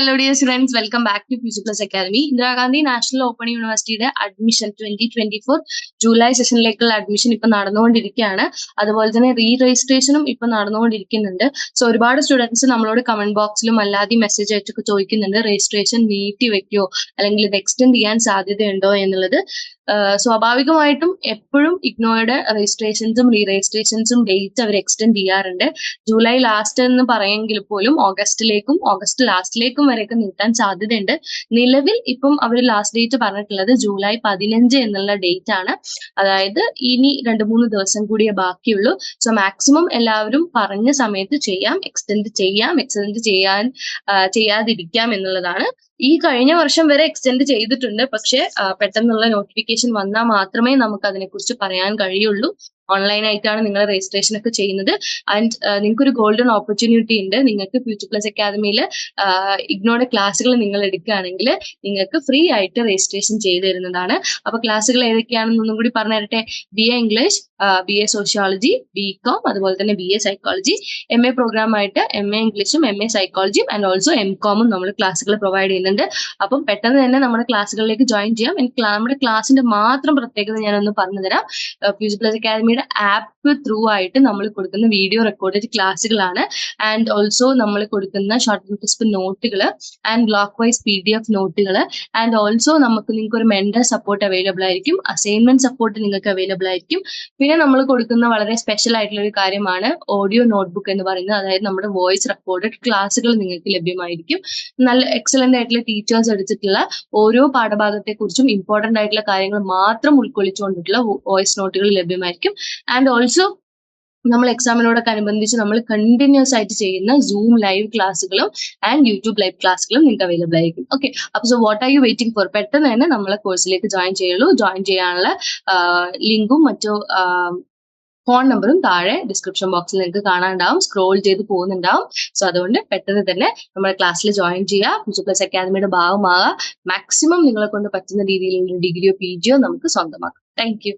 Hello dear students welcome back to future plus academy Indira Gandhi national open യൂണിവേഴ്സിറ്റിയുടെ admission twenty twenty four July സെഷനിലേക്കുള്ള admission ഇപ്പൊ നടന്നുകൊണ്ടിരിക്കുകയാണ്. അതുപോലെ തന്നെ re രജിസ്ട്രേഷനും ഇപ്പൊ നടന്നുകൊണ്ടിരിക്കുന്നുണ്ട്. സോ ഒരുപാട് സ്റ്റുഡൻസ് നമ്മളോട് കമന്റ് ബോക്സിലും അല്ലാതെ മെസ്സേജ് അയച്ചൊക്കെ ചോദിക്കുന്നുണ്ട്. രജിസ്ട്രേഷൻ നീട്ടി വെക്കോ? അല്ലെങ്കിൽ ഇത് എക്സ്റ്റെൻഡ് ചെയ്യാൻ സാധ്യതയുണ്ടോ എന്നുള്ളത്. സ്വാഭാവികമായിട്ടും എപ്പോഴും ഇഗ്നോയുടെ രജിസ്ട്രേഷൻസും റീ രജിസ്ട്രേഷൻസും ഡേറ്റ് അവർ എക്സ്റ്റെൻഡ് ചെയ്യാറുണ്ട്. ജൂലൈ ലാസ്റ്റ് എന്ന് പറയെങ്കിൽ പോലും ഓഗസ്റ്റിലേക്കും ഓഗസ്റ്റ് ലാസ്റ്റിലേക്കും വരെയൊക്കെ നീട്ടാൻ സാധ്യതയുണ്ട്. നിലവിൽ ഇപ്പം അവർ ലാസ്റ്റ് ഡേറ്റ് പറഞ്ഞിട്ടുള്ളത് ജൂലൈ പതിനഞ്ച് എന്നുള്ള ഡേറ്റ് ആണ്. അതായത് ഇനി രണ്ട് മൂന്ന് ദിവസം കൂടിയേ ബാക്കിയുള്ളൂ. സോ മാക്സിമം എല്ലാവരും പറഞ്ഞ സമയത്ത് ചെയ്യാം എക്സ്റ്റെൻഡ് ചെയ്യാം എക്സ്റ്റെൻഡ് ചെയ്യാൻ ചെയ്യാതിരിക്കാം എന്നുള്ളതാണ്. ഈ കഴിഞ്ഞ വർഷം വരെ എക്സ്റ്റെൻഡ് ചെയ്തിട്ടുണ്ട്. പക്ഷേ പെട്ടെന്നുള്ള നോട്ടിഫിക്കേഷൻ വന്നാൽ മാത്രമേ നമുക്ക് അതിനെക്കുറിച്ച് പറയാൻ കഴിയുള്ളൂ. ഓൺലൈൻ ആയിട്ടാണ് നിങ്ങൾ രജിസ്ട്രേഷൻ ഒക്കെ ചെയ്യുന്നത്. ആൻഡ് നിങ്ങൾക്ക് ഒരു ഗോൾഡൻ ഓപ്പർച്യൂണിറ്റി ഉണ്ട്. നിങ്ങൾക്ക് ഫ്യൂച്ചർ പ്ലസ് അക്കാദമിയിൽ ഇഗ്നോയുടെ ക്ലാസ്സുകൾ നിങ്ങൾ എടുക്കുകയാണെങ്കിൽ നിങ്ങൾക്ക് ഫ്രീ ആയിട്ട് രജിസ്ട്രേഷൻ ചെയ്തു തരുന്നതാണ്. അപ്പൊ ക്ലാസ്സുകൾ ഏതൊക്കെയാണെന്നൊന്നും കൂടി പറഞ്ഞു തരട്ടെ B A English B A sociology B com അതുപോലെ തന്നെ B A psychology M A programme ആയിട്ട് എം എ ഇംഗ്ലീഷും എം എ സൈക്കോളജിയും ആൻഡ് ഓൾസോ എം കോമും നമ്മൾ ക്ലാസ്സുകൾ പ്രൊവൈഡ് ചെയ്യുന്നുണ്ട്. അപ്പം പെട്ടെന്ന് തന്നെ നമ്മുടെ ക്ലാസ്സുകളിലേക്ക് ജോയിൻ ചെയ്യാം. എനിക്ക് നമ്മുടെ ക്ലാസ്സിന്റെ മാത്രം പ്രത്യേകത ഞാനൊന്ന് പറഞ്ഞു തരാം. ഫ്യൂച്ചർ പ്ലസ് അക്കാദമിയുടെ ആപ്പ് ത്രൂ ആയിട്ട് നമ്മൾ കൊടുക്കുന്ന വീഡിയോ റെക്കോർഡഡ് ക്ലാസ്സുകളാണ് ആൻഡ് ഓൾസോ നമ്മൾ കൊടുക്കുന്ന ഷോർട്ട് ക്രിസ്പ് നോട്ടുകൾ and block wise P D F നോട്ടുകൾ ആൻഡ് ഓൾസോ നമുക്ക് നിങ്ങൾക്ക് ഒരു മെന്റർ സപ്പോർട്ട് അവൈലബിൾ ആയിരിക്കും. അസൈൻമെന്റ് സപ്പോർട്ട് നിങ്ങൾക്ക് അവൈലബിൾ ആയിരിക്കും. പിന്നെ നമ്മൾ കൊടുക്കുന്ന വളരെ സ്പെഷ്യൽ ആയിട്ടുള്ള ഒരു കാര്യമാണ് ഓഡിയോ നോട്ട്ബുക്ക് എന്ന് പറയുന്നത്. അതായത് നമ്മുടെ വോയിസ് റെക്കോർഡഡ് ക്ലാസ്സുകൾ നിങ്ങൾക്ക് ലഭ്യമായിരിക്കും. നല്ല എക്സലന്റ് ആയിട്ടുള്ള ടീച്ചേഴ്സ് എടുത്തിട്ടുള്ള ഓരോ പാഠഭാഗത്തെ കുറിച്ചും ഇമ്പോർട്ടന്റ് ആയിട്ടുള്ള കാര്യങ്ങൾ മാത്രം ഉൾക്കൊള്ളിച്ചുകൊണ്ടിട്ടുള്ള വോയിസ് നോട്ടുകൾ ലഭ്യമായിരിക്കും. ആൻഡ് ഓൾസോ നമ്മൾ എക്സാമിനോടൊക്കെ അനുബന്ധിച്ച് നമ്മൾ കണ്ടിന്യൂസ് ആയിട്ട് ചെയ്യുന്ന സൂം ലൈവ് ക്ലാസ്സുകളും ആൻഡ് യൂട്യൂബ് ലൈവ് ക്ലാസ്സുകളും നിങ്ങൾക്ക് അവൈലബിൾ ആയിരിക്കും. ഓക്കെ അപ്പൊ so what are you waiting for പെട്ടെന്ന് തന്നെ നമ്മളെ കോഴ്സിലേക്ക് ജോയിൻ ചെയ്യുള്ളൂ. ജോയിൻ ചെയ്യാനുള്ള ലിങ്കും മറ്റു ഫോൺ നമ്പറും താഴെ ഡിസ്ക്രിപ്ഷൻ ബോക്സിൽ നിങ്ങൾക്ക് കാണാനുണ്ടാവും. സ്ക്രോൾ ചെയ്ത് പോകുന്നുണ്ടാവും. സോ അതുകൊണ്ട് പെട്ടെന്ന് തന്നെ നമ്മുടെ ക്ലാസ്സിൽ ജോയിൻ ചെയ്യുക. ഫ്യൂച്ചർ പ്ലസ് അക്കാദമിയുടെ ഭാഗമാകുക മാക്സിമം നിങ്ങളെ കൊണ്ട് പറ്റുന്ന രീതിയിലുള്ള ഡിഗ്രിയോ പി ജിയോ നമുക്ക് സ്വന്തമാക്കാം. താങ്ക്